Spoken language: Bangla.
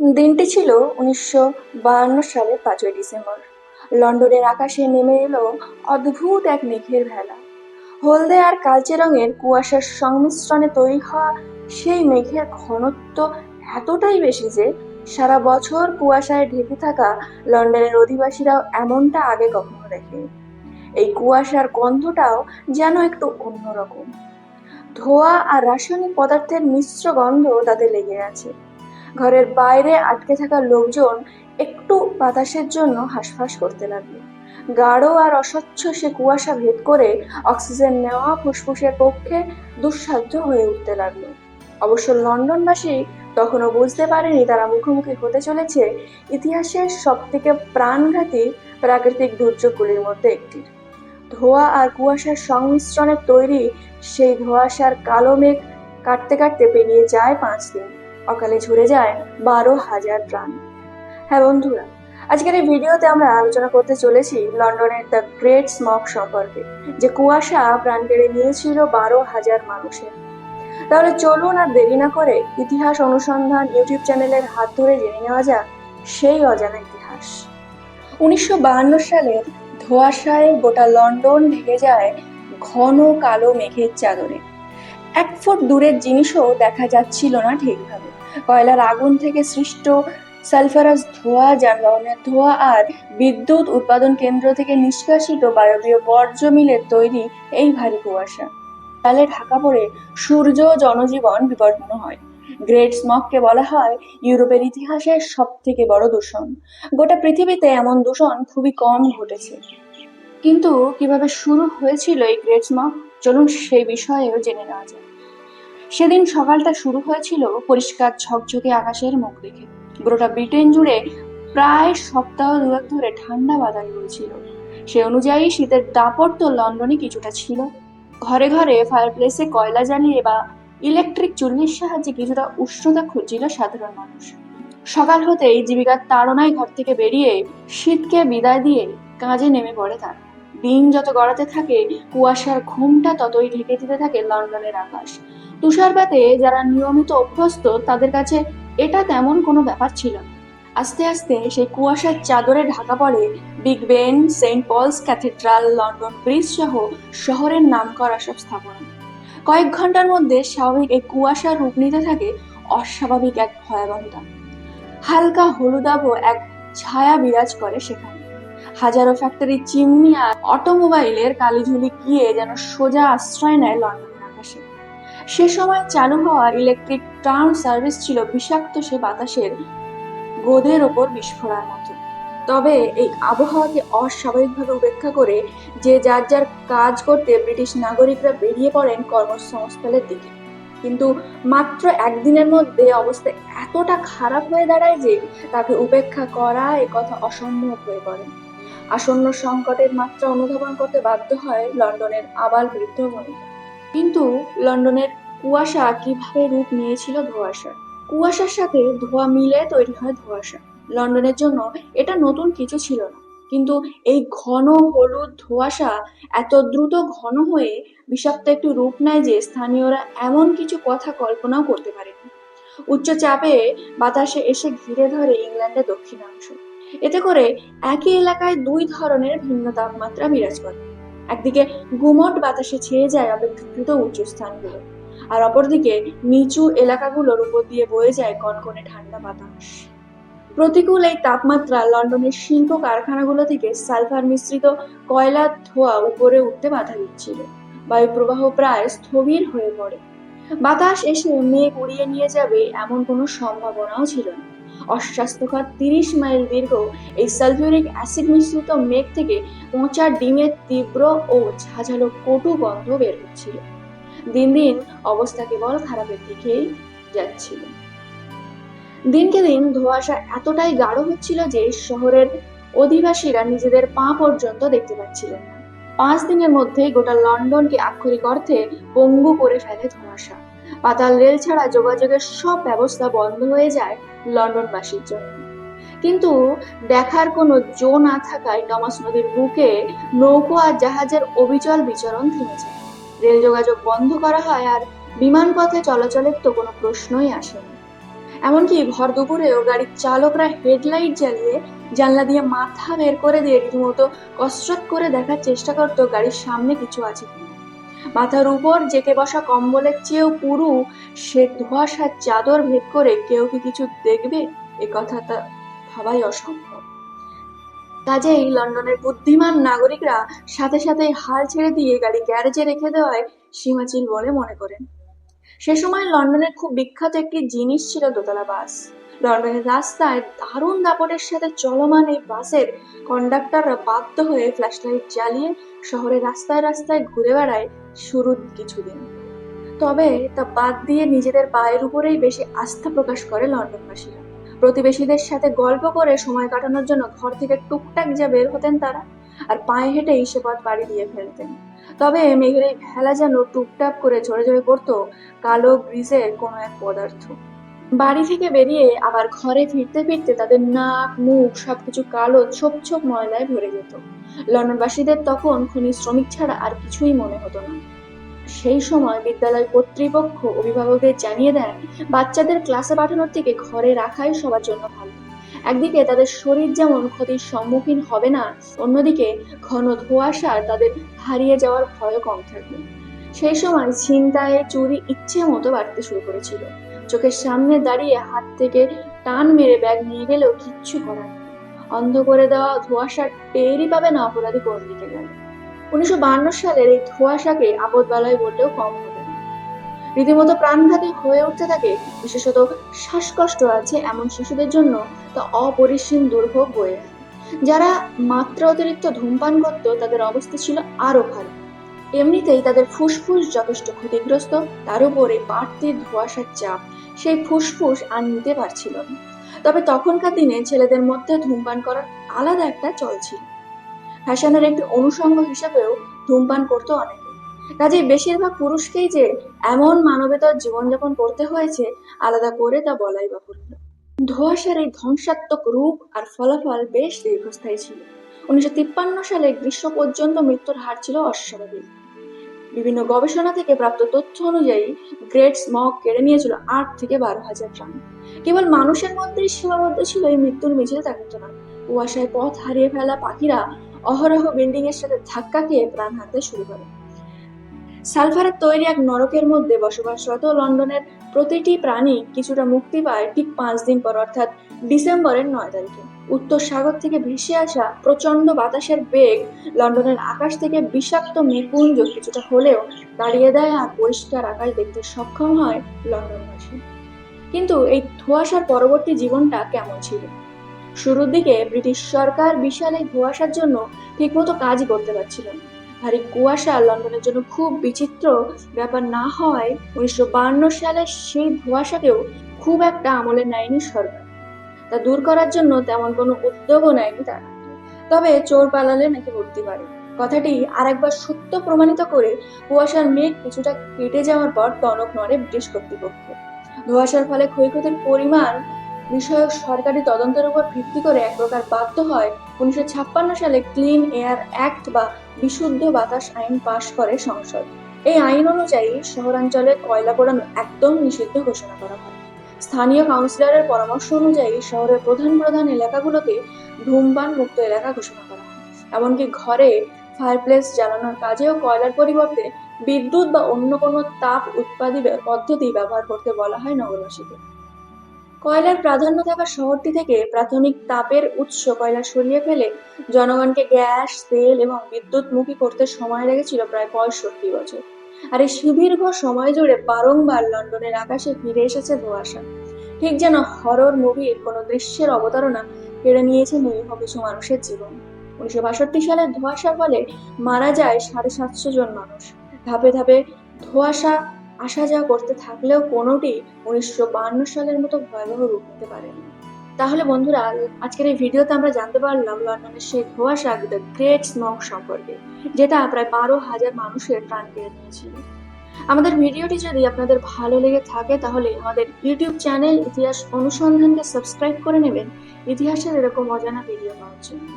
দিনটি ছিল উনিশশো বায়ান্ন সালের পাঁচই ডিসেম্বর। লন্ডনের আকাশে নেমে এলো অদ্ভুত এক মেঘের ভেলা। হলদে আর কালচে রঙের কুয়াশার সংমিশ্রণে তৈরি হওয়া সেই মেঘের ঘনত্ব এতটাই বেশি যে সারা বছর কুয়াশায় ঢেকে থাকা লন্ডনের অধিবাসীরাও এমনটা আগে কখনো দেখেনি। এই কুয়াশার গন্ধটাও যেন একটু অন্যরকম। ধোঁয়া আর রাসায়নিক পদার্থের মিশ্র গন্ধ তাতে লেগে আছে। ঘরের বাইরে আটকে থাকা লোকজন একটু বাতাসের জন্য হাঁসফাঁস করতে লাগল। গাঢ় আর অস্বচ্ছ সে কুয়াশা ভেদ করে অক্সিজেন নেওয়া ফুসফুসের পক্ষে দুঃসাধ্য হয়ে উঠতে লাগল। অবশ্য লন্ডনবাসী তখনও বুঝতে পারেনি তারা মুখোমুখি হতে চলেছে। ইতিহাসের সব থেকে প্রাণঘাতী প্রাকৃতিক দুর্যোগগুলির মধ্যে একটি ধোঁয়া আর কুয়াশার সংমিশ্রণে তৈরি সেই ধোঁয়াশার কালো মেঘ কাটতে কাটতে পেরিয়ে যায় পাঁচ দিন। অকালে ঝরে যায় বারো হাজার প্রাণ। হ্যাঁ বন্ধুরা, আজকের এই ভিডিওতে আমরা আলোচনা করতে চলেছি লন্ডনের দ্য গ্রেট স্মক সম্পর্কে, যে কুয়াশা প্রাণ কেড়ে নিয়েছিল বারো হাজার মানুষের। তাহলে চলুন আর দেরি না করে ইতিহাস অনুসন্ধান ইউটিউব চ্যানেলের হাত ধরে জেনে নেওয়া যাক সেই অজানা ইতিহাস। উনিশশো সালের ধোঁয়াশায় গোটা লন্ডন ঢেকে যায় ঘন কালো মেঘের চাদরে। এক ফুট দূরের জিনিসও দেখা যাচ্ছিল না ঠিকভাবে। কয়লার আগুন থেকে সৃষ্ট সালফারাস, ধোঁয়া যানবাহনের ধোঁয়া আর বিদ্যুৎ উৎপাদন কেন্দ্র থেকে নিষ্কাশিত বায়বীয় বর্জ্য মিলে তৈরি এই ভারী কুয়াশা। তালে ঢাকা পড়ে সূর্য জনজীবন বিপন্ন হয়। গ্রেট স্মককে বলা হয় ইউরোপের ইতিহাসের সব থেকে বড় দূষণ। গোটা পৃথিবীতে এমন দূষণ খুবই কম ঘটেছে। কিন্তু কীভাবে শুরু হয়েছিল এই গ্রেট স্মক চলুন সেই বিষয়েও জেনে নেওয়া যায় সেদিন সকালটা শুরু হয়েছিল পরিষ্কার ঝকঝকে আকাশের মুখ দেখে। গোটা ব্রিটেন জুড়ে প্রায় সপ্তাহ দুয়েক ধরে ঠান্ডা বাতাস বইছিল। সে অনুযায়ী শীতের দাপট তো লন্ডনে কিছুটা ছিল। ঘরে ঘরে ফায়ারপ্লেসে কয়লা জ্বালিয়ে বা ইলেকট্রিক চুল্লির সাহায্যে কিছুটা উষ্ণতা খুঁজছিল সাধারণ মানুষ। সকাল হতেই জীবিকার তাড়নায় ঘর থেকে বেরিয়ে শীতকে বিদায় দিয়ে কাজে নেমে পড়ে তার। দিন যত গড়াতে থাকে, কুয়াশার ঘুমটা ততই ঢেকে দিতে থাকে লন্ডনের আকাশ। তুষারপাতে যারা নিয়মিত অভ্যস্ত, তাদের কাছে এটা তেমন কোনো ব্যাপার ছিল না। আস্তে আস্তে সেই কুয়াশার চাদরে ঢাকা পড়ে Big Ben Saint Paul's Cathedral London Bridge সহ শহরের নাম করা সব স্থাপনা। কয়েক ঘণ্টার মধ্যে স্বাভাবিক এই কুয়াশার রূপ নিতে থাকে অস্বাভাবিক এক ভয়াবহতা। হালকা হলুদাভ এক ছায়া বিরাজ করে সেখানে। হাজারো ফ্যাক্টরি চিমনি আর অটোমোবাইলের কালিঝুলি গিয়ে যেন সোজা আশ্রয় নেয় লন্ডনের আকাশে সে সময় চালু হওয়া ইলেকট্রিক ট্রাম সার্ভিস ছিল বিষাক্ত সে বাতাসের গোদের ওপর বিস্ফোরার মতো। তবে এই আবহাওয়াকে অস্বাভাবিকভাবে উপেক্ষা করে যে যার যার কাজ করতে ব্রিটিশ নাগরিকরা বেরিয়ে পড়েন কর্মসংস্থানের দিকে। কিন্তু মাত্র একদিনের মধ্যে অবস্থা এতটা খারাপ হয়ে দাঁড়ায় যে তাকে উপেক্ষা করা এ কথা অসম্ভব হয়ে পড়ে। আসন্ন সংকটের মাত্রা অনুধাবন করতে বাধ্য হয় লন্ডনের আবাল বৃদ্ধ মহিলা। কিন্তু লন্ডনের কুয়াশা কীভাবে রূপ নিয়েছিল ধোঁয়াশা? কুয়াশার সাথে ধোঁয়া মিলে তৈরি হয় ধোঁয়াশা। লন্ডনের জন্য এটা নতুন কিছু ছিল না। কিন্তু এই ঘন হলুদ ধোঁয়াশা এত দ্রুত ঘন হয়ে বিষাক্ত একটু রূপ নেয় যে স্থানীয়রা এমন কিছু কথা কল্পনাও করতে পারেনি। উচ্চ চাপে বাতাসে এসে ঘিরে ধরে ইংল্যান্ডের দক্ষিণাংশ। এতে করে একই এলাকায় দুই ধরনের ভিন্ন তাপমাত্রা বিরাজ করে। একদিকে গুমট বাতাসে ছেয়ে যায় অপেক্ষাকৃত উঁচু স্থানগুলো আর অপরদিকে নিচু এলাকাগুলোর উপর দিয়ে বয়ে যায় কনকনে ঠান্ডা বাতাস। প্রতিকূল এই তাপমাত্রা লন্ডনের শিল্প কারখানাগুলো থেকে সালফার মিশ্রিত কয়লা ধোঁয়া উপরে উঠতে বাধা দিচ্ছিল। বায়ু প্রবাহ প্রায় স্থবির হয়ে পড়ে। বাতাস এসে মেঘ উড়িয়ে নিয়ে যাবে এমন কোনো সম্ভাবনাও ছিল না। অস্বাস্থ্যকর তিরিশ মাইল দীর্ঘ এই সালফিউরিক অ্যাসিড মিশ্রিত মেঘ থেকে পচা ডিমের তীব্র ও ঝাঁঝালো কটু গন্ধ বের হচ্ছিল। দিন দিন অবস্থা কেবল খারাপের দিকেই যাচ্ছিল। দিনকে দিন ধোঁয়াশা এতটাই গাঢ় হচ্ছিল যে শহরের অধিবাসীরা নিজেদের পা পর্যন্ত দেখতে পাচ্ছিলেন না। পাঁচ দিনের মধ্যেই গোটা লন্ডনকে আক্ষরিক অর্থে পঙ্গু করে ফেলে ধোঁয়াশা। পাতাল রেল ছাড়া যোগাযোগের সব ব্যবস্থা বন্ধ হয়ে যায় লন্ডনবাসীর জন্য। কিন্তু দেখার কোনো জো না থাকায় টমাস নদীর বুকে নৌকো আর জাহাজের অবিচল বিচরণ থেমে যায়। রেল যোগাযোগ বন্ধ করা হয় আর বিমানপথে চলাচলের তো কোনো প্রশ্নই আসে না। এমনকি ভর দুপুরেও গাড়ির চালকরা হেডলাইট জ্বালিয়ে জানলা দিয়ে মাথা বের করে দিয়ে রীতিমতো কসরত করে দেখার চেষ্টা করতো গাড়ির সামনে কিছু আছে কিনা। মাথার উপর জেকে বসা কম্বলের চেয়েও পুরু সে ধোঁয়াশার চাদর ভেদ করে কেউ কি কিছু দেখবে? এ কথাটা ভাবাই অসম্ভব। কাজেই লন্ডনের বুদ্ধিমান নাগরিকরা সাথে সাথে হাল ছেড়ে দিয়ে গাড়ি গ্যারেজে রেখে দেওয়ায় সীমাচিল বলে মনে করেন। সে সময় লন্ডনের খুব বিখ্যাত একটি জিনিস ছিল দোতলা বাস। লন্ডনের রাস্তায় দারুণ দাপটের সাথে চলমান এই বাসের কন্ডাক্টররা বাধ্য হয়ে ফ্ল্যাশলাইট জ্বালিয়ে শহরের রাস্তায় রাস্তায় ঘুরে বেড়ায় শুরুর কিছুদিন। তবে তা বাদ দিয়ে নিজেদের পায়ের উপরেই বেশি আস্থা প্রকাশ করে লন্ডনবাসীরা। প্রতিবেশীদের সাথে গল্প করে সময় কাটানোর জন্য ঘর থেকে টুকটাক যা বের হতেন তারা আর পায়ে হেঁটেই সে পথ বাড়ি দিয়ে ফেলতেন। তবে মেঘের এই ভেলা যেন টুকটাক করে ঝরে ঝরে পড়তো কালো গ্রিজের কোনো এক পদার্থ। বাড়ি থেকে বেরিয়ে আবার ঘরে ফিরতে ফিরতে তাদের নাক, মুখ সবকিছু কালো ছোপ ছোপ ময়লায় ভরে যেত। লন্ডনবাসীদের তখন খনি শ্রমিক ছাড়া আর কিছুই মনে হতো না। সেই সময় বিদ্যালয় কর্তৃপক্ষ অভিভাবকদের জানিয়ে দেন, বাচ্চাদের ক্লাসে পাঠানোর থেকে ঘরে রাখাই সবার জন্য ভালো। একদিকে তাদের শরীর যেমন ক্ষতির সম্মুখীন হবে না, অন্যদিকে ঘন ধোঁয়াশার তাদের হারিয়ে যাওয়ার ভয় কম থাকবে। সেই সময় ছিনতাইয়ে চুরি ইচ্ছে মতো বাড়তে শুরু করেছিল। চোখের সামনে দাঁড়িয়ে হাত থেকে টান মেরে ব্যাগ নিয়ে গেলেও কিচ্ছু করার অন্ধ করে দেওয়া ধোঁয়াশার টেরই পাবে না অপরাধী কোন দিকে গেল উনিশশো সালের এই ধোঁয়াশাকে আপদ বালায় বললেও কম হবে না। রীতিমতো প্রাণঘাতী হয়ে উঠতে থাকে, বিশেষত শ্বাসকষ্ট আছে এমন শিশুদের জন্য তা অপরিসীম দুর্ভোগ বয়ে যারা মাত্রা অতিরিক্ত ধূমপান করত, তাদের অবস্থা ছিল আরও খারাপ। এমনিতেই তাদের ফুসফুস যথেষ্ট ক্ষতিগ্রস্ত, তার উপরে বাড়তি ধোঁয়াশার চাপ, সেই ফুসফুস আর নিতে পারছিল না। তবে তখনকার দিনে ছেলেদের মধ্যে ধূমপান করার আলাদা একটা চল ছিল। ফ্যাশনের একটি অনুষঙ্গ হিসেবেও ধূমপান করতো অনেকে। কাজেই বেশিরভাগ পুরুষকেই যে এমন মানবেতর জীবনযাপন করতে হয়েছে, আলাদা করে তা বলাই বাহুল্য। ধোঁয়াশার এই ধ্বংসাত্মক রূপ আর ফলাফল বেশ দীর্ঘস্থায়ী ছিল। উনিশশো তিপ্পান্ন সালে গ্রীষ্ম পর্যন্ত মৃত্যুর হার ছিল অস্বাভাবিক। বিভিন্ন গবেষণা থেকে প্রাপ্ত তথ্য অনুযায়ী গ্রেট স্মগ কেড়ে নিয়েছিল আট থেকে বারো হাজার প্রাণ কেবল মানুষের মধ্যেই সীমাবদ্ধ ছিল এই মৃত্যুর মিছিল তা না। কুয়াশায় পথ হারিয়ে ফেলা পাখিরা অহরহ বিল্ডিং এর সাথে ধাক্কা খেয়ে প্রাণ হারতে শুরু করে। সালফারের তৈরি এক নরকের মধ্যে বসবাসরত লন্ডনের প্রতিটি প্রাণী কিছুটা মুক্তি পায় ঠিক পাঁচ দিন পর, অর্থাৎ ডিসেম্বরের নয় তারিখে। উত্তর সাগর থেকে ভেসে আসা প্রচণ্ড বাতাসের বেগ লন্ডনের আকাশ থেকে বিষাক্ত মেঘপুঞ্জ কিছুটা হলেও দাঁড়িয়ে দেয় আর পরিষ্কার আকাশ দেখতে সক্ষম হয় লন্ডনবাসী। কিন্তু এই ধোঁয়াশার পরবর্তী জীবনটা কেমন ছিল? শুরুর দিকে ব্রিটিশ সরকার বিশাল এই ধোঁয়াশার জন্য ঠিকমতো কাজই করতে পারছিল না। ভারী কুয়াশা লন্ডনের জন্য খুব বিচিত্র ব্যাপার না হওয়ায় উনিশশো সালে সেই ধোঁয়াশাকেও খুব একটা আমলে নেয়নি সরকার। তা দূর করার জন্য তেমন কোনো উদ্যোগও নেয়নি তারা। তবে চোর পালালে নাকি বুদ্ধি পারে কথাটি আরেকবার সত্য প্রমাণিত করে কুয়াশার মেঘ কিছুটা কেটে যাওয়ার পর টনক নড়ে ব্রিটিশ কর্তৃপক্ষ। ধোঁয়াশার ফলে ক্ষয়ক্ষতির পরিমাণ বিষয়ক সরকারি তদন্তের উপর ভিত্তি করে এক প্রকার বাধ্য হয়। উনিশশো ছাপ্পান্ন সালে ক্লিন এয়ার অ্যাক্ট বা বিশুদ্ধ বাতাস আইন পাশ করে সংসদ। এই আইন অনুযায়ী শহরাঞ্চলে কয়লা পোড়ানো একদম নিষিদ্ধ ঘোষণা করা হয়। স্থানীয় কাউন্সিলরের পরামর্শ অনুযায়ী শহরের প্রধান প্রধান এলাকাগুলোকে ধূমপান মুক্ত এলাকা ঘোষণা করা হয়। এমনকি ঘরে ফায়ারপ্লেস জ্বালানোর কাজেও কয়লার পরিবর্তে বিদ্যুৎ বা অন্য কোনো তাপ উৎপাদী পদ্ধতি ব্যবহার করতে বলা হয় নগরবাসীকে। কয়লার প্রাধান্য থাকা শহরটি থেকে প্রাথমিক তাপের উৎস কয়লা সরিয়ে ফেলে জনগণকে গ্যাস, তেল এবং বিদ্যুৎমুখী করতে সময় লেগেছিল প্রায় পঁয়ষট্টি বছর। আর এই সুদীর্ঘ সময় জুড়ে বারংবার লন্ডনের আকাশে ফিরে এসেছে ধোঁয়াশা। ঠিক যেন হরর মুভির কোনো দৃশ্যের অবতারণা কেড়ে নিয়েছে নিরীহ কিছু মানুষের জীবন। উনিশশো বাষট্টি সালের ধোঁয়াশার ফলে মারা যায় সাড়ে সাতশো জন মানুষ। ধাপে ধাপে ধোঁয়াশা আসা যাওয়া করতে থাকলেও কোনোটি উনিশশো সালের মতো ভয়াবহ রূপ নিতে পারেনি। তাহলে বন্ধুরা, আজকের এই ভিডিওতে আমরা জানতে পারলাম লন্ডনের সেই ধোঁয়াশা দ্য গ্রেট স্মগ সম্পর্কে, যেটা প্রায় বারো হাজার মানুষের প্রাণ কেড়ে নিয়েছিল। আমাদের ভিডিওটি যদি আপনাদের ভালো লেগে থাকে, তাহলে আমাদের ইউটিউব চ্যানেল ইতিহাস অনুসন্ধানকে সাবস্ক্রাইব করে নেবেন, ইতিহাসের এরকম অজানা ভিডিও পাওয়ার জন্য।